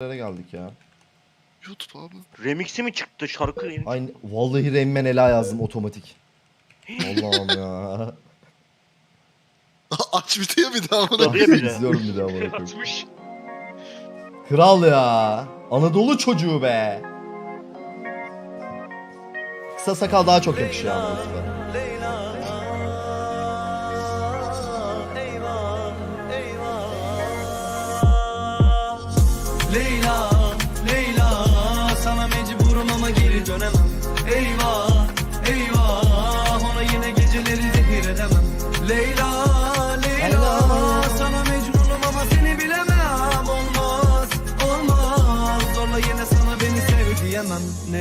Nereye geldik ya? YouTube abi. Remix'i mi çıktı şarkı? Aynı vallahi Man Ela yazdım otomatik. Allah'ım ya. Aç bir diye bir daha bana. Bir. İzliyorum bir daha bana. Atmış. Kral ya. Anadolu çocuğu be. Kısa sakal daha çok yakışıyor ama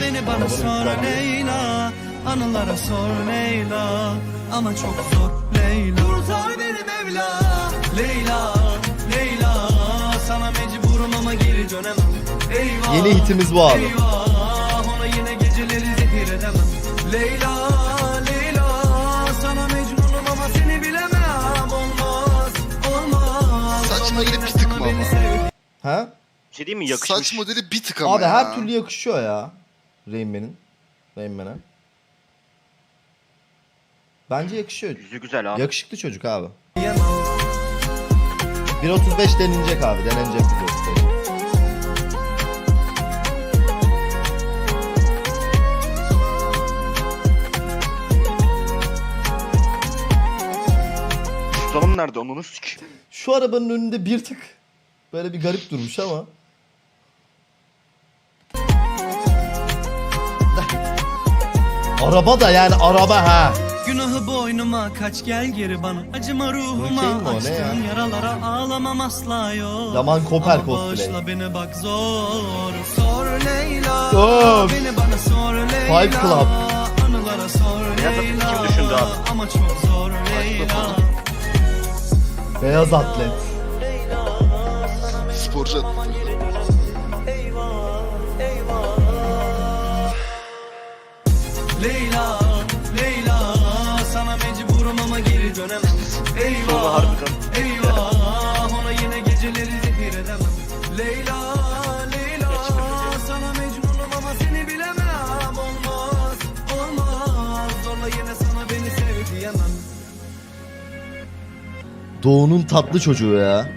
Beni bana sor Leyla. Anılara sor Leyla. Ama çok zor Leyla. Kurtar beni Mevla Leyla Leyla. Sana mecburum ama geri dönemem. Eyvah Yeni hitimiz bu abi. Eyvah. Ona yine geceleri zehir edemem. Leyla Leyla. Sana mecburum ama seni bilemem. Olmaz Olmaz. Saç modeli bir tık mı ama? Bir şey mi? Yakışmış. Saç modeli bir tık ama Abi ya. her türlü yakışıyor ya. Rain Man'in. Rain Man'e. Bence yakışıyor. Yüzü güzel abi. Yakışıklı çocuk abi. diyemem 1.35 denilecek abi. Denenecek 1.35. Tutalım nerede onu sik. Şu arabanın önünde bir tık böyle bir garip durmuş ama. Araba da yani araba ha. Günahı boynuma kaç gel geri bana Acıma ruhuma o, ne açtığın ya? yaralara ağlamam asla yok Yaman Koper Ama cosplay. bağışla beni bak zor Sor Leyla Of. Beni bana sor Leyla Fight Club. Anılara sor Beyaz Leyla kim düşündü abi? Ama çok zor Leyla Beyaz atlet. Sporcu Leyla Leyla Sana mecburum ama geri dönemem Eyvah. Eyvah Ona yine geceleri zehir edemem Leyla Leyla Sana mecburum ama seni bilemem Olmaz Olmaz Zorla yine sana beni sev diyemem Doğu'nun tatlı çocuğu ya.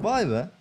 Vay be.